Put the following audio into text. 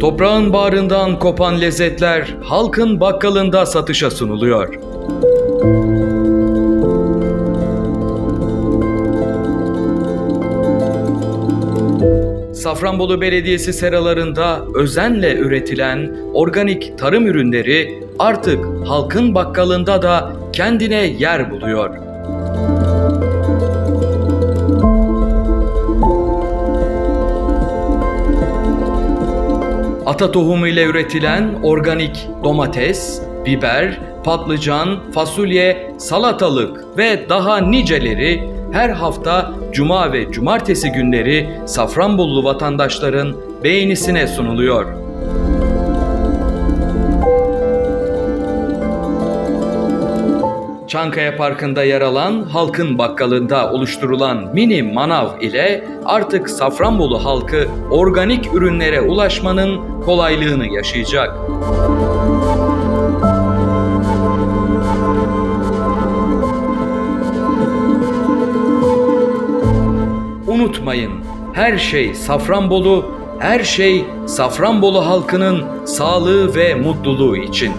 Toprağın bağrından kopan lezzetler halkın bakkalında satışa sunuluyor. Safranbolu Belediyesi seralarında özenle üretilen organik tarım ürünleri artık halkın bakkalında da kendine yer buluyor. Ata tohumu ile üretilen organik domates, biber, patlıcan, fasulye, salatalık ve daha niceleri her hafta cuma ve cumartesi günleri Safranbolulu vatandaşların beğenisine sunuluyor. Çankaya Parkı'nda yer alan halkın bakkalında oluşturulan mini manav ile artık Safranbolu halkı organik ürünlere ulaşmanın kolaylığını yaşayacak. Unutmayın, her şey Safranbolu, her şey Safranbolu halkının sağlığı ve mutluluğu için.